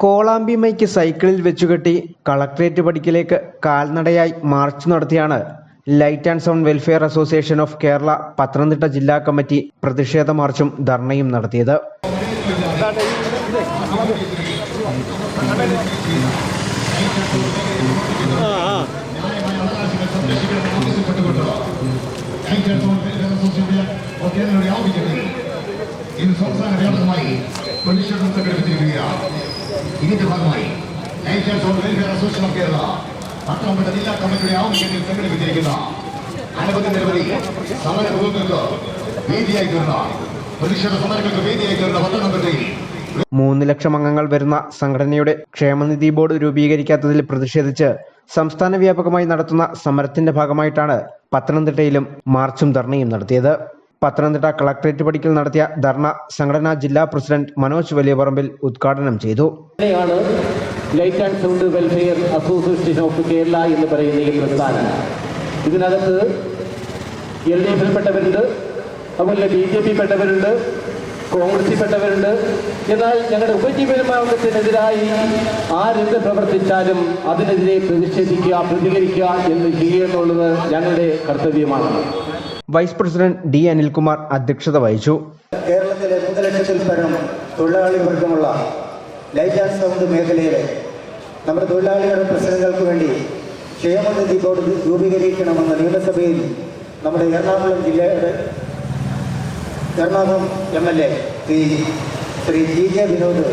കോളാമ്പിമയ്ക്ക് സൈക്കിളിൽ വെച്ചുകെട്ടി കളക്ട്രേറ്റ് പടിക്കലേക്ക് കാൽനടയായി മാർച്ച് നടത്തിയാണ് light and sound welfare association of Kerala Pathanamthitta ജില്ലാ കമ്മിറ്റി പ്രതിഷേധ മാർച്ചും ധർണയും നടത്തിയത്. പ്രതിഷേധം സംഘടിപ്പിച്ചിരിക്കുകയാണ് ഇതിന്റെ ഭാഗമായി ഓഫ് വെൽഫെയർ അസോസിയേഷൻ ഓഫ് ജില്ലാ കമ്മിറ്റിയുടെ ആവശ്യത്തിൽ സംഘടിപ്പിച്ചിരിക്കുന്ന അനവധി നിരവധി സമര മുഖങ്ങൾക്ക് വേദിയായി തീർന്ന പ്രതിഷേധ സമരങ്ങൾക്ക് വേദിയായി തീർന്ന പത്തനംതിട്ടയിൽ മൂന്ന് ലക്ഷം അംഗങ്ങൾ വരുന്ന സംഘടനയുടെ ക്ഷേമനിധി ബോർഡ് രൂപീകരിക്കാത്തതിൽ പ്രതിഷേധിച്ച് സംസ്ഥാന വ്യാപകമായി നടത്തുന്ന സമരത്തിന്റെ ഭാഗമായിട്ടാണ് പത്തനംതിട്ടയിലും മാർച്ചും ധർണയും നടത്തിയത്. പത്തനംതിട്ട കളക്ടറേറ്റ് പടിക്കൽ നടത്തിയ ധർണ സംഘടനാ ജില്ലാ പ്രസിഡന്റ് മനോജ് വലിയപറമ്പിൽ ഉദ്ഘാടനം ചെയ്തു. Light and sound welfare association of Kerala എന്ന് പറയുന്ന ഈ പ്രസ്ഥാനം. ഇതിനകത്ത് എൽ ഡി എഫിൽ പെട്ടവരുണ്ട് അതുപോലെ ബി ജെ പി പെട്ടവരുണ്ട് കോൺഗ്രസിൽ പെട്ടവരുണ്ട് എന്നാൽ ഞങ്ങളുടെ ഉപജീവനമാർഗത്തിനെതിരായി ആരെന്ത് പ്രവർത്തിച്ചാലും അതിനെതിരെ പ്രതിഷേധിക്കുക പ്രതികരിക്കുക എന്ന് ചെയ്യുക എന്നുള്ളത് ഞങ്ങളുടെ കർത്തവ്യമാണ്. വൈസ് പ്രസിഡന്റ് ഡി അനിൽകുമാർ അധ്യക്ഷത വഹിച്ചു. കേരളത്തിലെ മൂന്ന് ലക്ഷത്തിൽ പരം തൊഴിലാളി വർഗമുള്ള ലൈറ്റ് ആൻഡ് സൗണ്ട് മേഖലയിലെ നമ്മുടെ തൊഴിലാളികളുടെ പ്രശ്നങ്ങൾക്ക് വേണ്ടി ക്ഷേമനിധി ബോർഡ് രൂപീകരിക്കണമെന്ന നിയമസഭയിൽ നമ്മുടെ എറണാകുളം ജില്ലയുടെ Ernakulam M L A Shri G J Vinod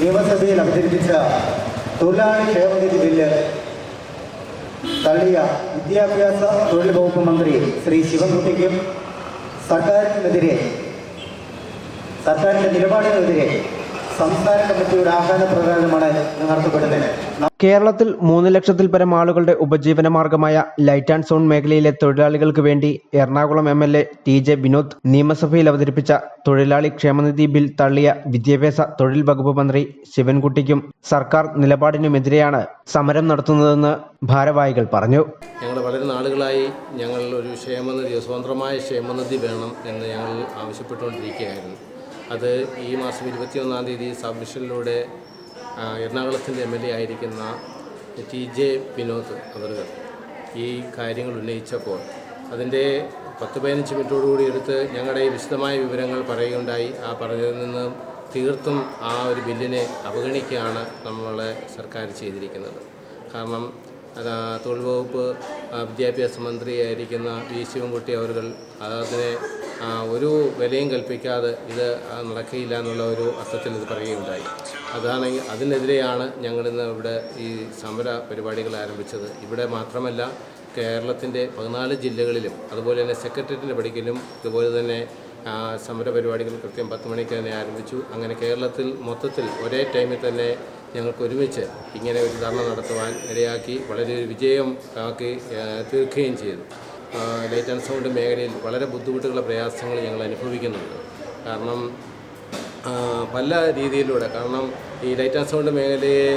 നിയമസഭയിൽ അവതരിപ്പിച്ച തൊഴിലാളി ക്ഷേമനിധി ബില്ല് തള്ളിയ വിദ്യാഭ്യാസ തൊഴിൽ വകുപ്പ് മന്ത്രി ശ്രീ ശിവൻകുട്ടിക്കും സർക്കാരിനെതിരെ സർക്കാരിന്റെ നിലപാടിനെതിരെ സംസ്ഥാന കമ്മിറ്റിയുടെ ആഹ്വാന പ്രകാരമാണ് നടത്തപ്പെടുന്നത്. കേരളത്തിൽ മൂന്ന് ലക്ഷത്തിൽ പരം ആളുകളുടെ ഉപജീവന മാർഗമായ ലൈറ്റ് ആൻഡ് സോൺ മേഖലയിലെ തൊഴിലാളികൾക്ക് വേണ്ടി Ernakulam M L A T J Vinod നിയമസഭയിൽ അവതരിപ്പിച്ച തൊഴിലാളി ക്ഷേമനിധി ബിൽ തള്ളിയ വിദ്യാഭ്യാസ തൊഴിൽ വകുപ്പ് മന്ത്രി ശിവൻകുട്ടിക്കും സർക്കാർ നിലപാടിനുമെതിരെയാണ് സമരം നടത്തുന്നതെന്ന് ഭാരവാഹികൾ പറഞ്ഞു. ഞങ്ങൾ വളരെ നാളുകളായി ഞങ്ങൾ ഒരു ക്ഷേമനിധി സ്വതന്ത്രമായ ക്ഷേമനിധി വേണം എന്ന് ഞങ്ങൾ ആവശ്യപ്പെട്ടുകൊണ്ടിരിക്കുകയായിരുന്നു. അത് ഈ മാസം ഇരുപത്തിയൊന്നാം തീയതി സബ്മിഷനിലൂടെ എറണാകുളത്തിന്റെ എം എൽ എ ആയിരിക്കുന്ന ടി ജെ വിനോദ് അവർക്ക് ഈ കാര്യങ്ങൾ ഉന്നയിച്ചപ്പോൾ അതിന്റെ പത്ത് പതിനഞ്ച് മിനിറ്റോടുകൂടി എടുത്ത് ഞങ്ങളുടെ വിശദമായ വിവരങ്ങൾ പറയുകയുണ്ടായി. ആ പറഞ്ഞതിൽ നിന്ന് തീർത്തും ആ ഒരു ബില്ലിനെ അവഗണിക്കുകയാണ് നമ്മളെ സർക്കാർ ചെയ്തിരിക്കുന്നത്. കാരണം തൊഴിൽ വകുപ്പ് വിദ്യാഭ്യാസ മന്ത്രിയായിരിക്കുന്ന വി ശിവൻകുട്ടി അവർ അതിനെ ഒരു വിലയും കൽപ്പിക്കാതെ ഇത് നടക്കില്ല എന്നുള്ള ഒരു അർത്ഥത്തിൽ ഇത് പറയുകയുണ്ടായി. അതാണ് അതിനെതിരെയാണ് ഞങ്ങളിന്ന് ഇവിടെ ഈ സമര പരിപാടികൾ ആരംഭിച്ചത്. ഇവിടെ മാത്രമല്ല കേരളത്തിന്റെ പതിനാല് ജില്ലകളിലും അതുപോലെ തന്നെ സെക്രട്ടേറിയറ്റിന്റെ പടിക്കലും ഇതുപോലെ തന്നെ സമര പരിപാടികൾ കൃത്യം പത്ത് മണിക്ക് തന്നെ ആരംഭിച്ചു. അങ്ങനെ കേരളത്തിൽ മൊത്തത്തിൽ ഒരേ ടൈമിൽ തന്നെ ഞങ്ങൾക്ക് ഒരുമിച്ച് ഇങ്ങനെ ഒരു ധർണ നടത്തുവാൻ ഇടയാക്കി വളരെ ഒരു വിജയം ആക്കി തീർക്കുകയും ചെയ്തു. ലൈറ്റ് ആൻഡ് സൗണ്ട് മേഖലയിൽ വളരെ ബുദ്ധിമുട്ടുള്ള പ്രയാസങ്ങൾ ഞങ്ങൾ അനുഭവിക്കുന്നുണ്ട്. കാരണം പല രീതിയിലൂടെ കാരണം ഈ ലൈറ്റ് ആൻഡ് സൗണ്ട് മേഖലയെ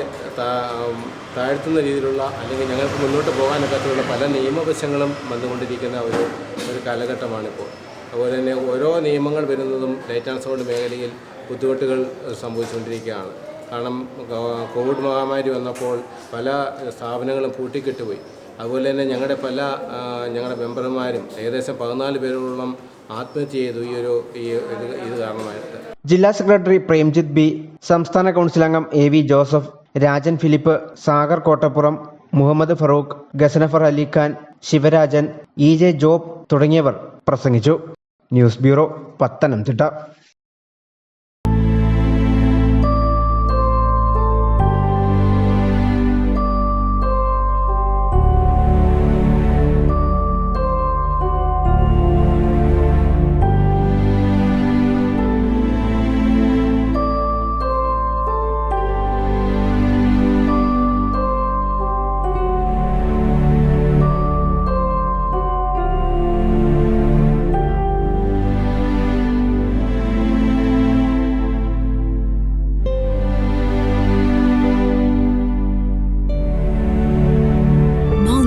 താഴ്ത്തുന്ന രീതിയിലുള്ള അല്ലെങ്കിൽ ഞങ്ങൾക്ക് മുന്നോട്ട് പോകാനൊക്കത്തുള്ള പല നിയമവശങ്ങളും വന്നുകൊണ്ടിരിക്കുന്ന ഒരു ഒരു കാലഘട്ടമാണിപ്പോൾ. അതുപോലെ തന്നെ ഓരോ നിയമങ്ങൾ വരുന്നതും ലൈറ്റ് ആൻഡ് സൗണ്ട് മേഖലയിൽ ബുദ്ധിമുട്ടുകൾ സംഭവിച്ചുകൊണ്ടിരിക്കുകയാണ്. കാരണം കോവിഡ് മഹാമാരി വന്നപ്പോൾ പല സ്ഥാപനങ്ങളും പൂട്ടിക്കെട്ടുപോയി. അതുപോലെ തന്നെ ഞങ്ങളുടെ പല ഞങ്ങളുടെ മെമ്പർമാരും ഏകദേശം പതിനാല് പേരോളം ആത്മഹത്യ ചെയ്തു ഈ ഒരു ഈ ഇത് കാരണമായിട്ട്. ജില്ലാ സെക്രട്ടറി പ്രേംജിത്ത് ബി സംസ്ഥാന കൗൺസിൽ അംഗം A V Joseph Rajan Philip Sagar Kottappuram Muhammad Farooq Ghazanfar Alikhan Sivarajan E J Job തുടങ്ങിയവർ പ്രസംഗിച്ചു. News bureau Pathanamthitta.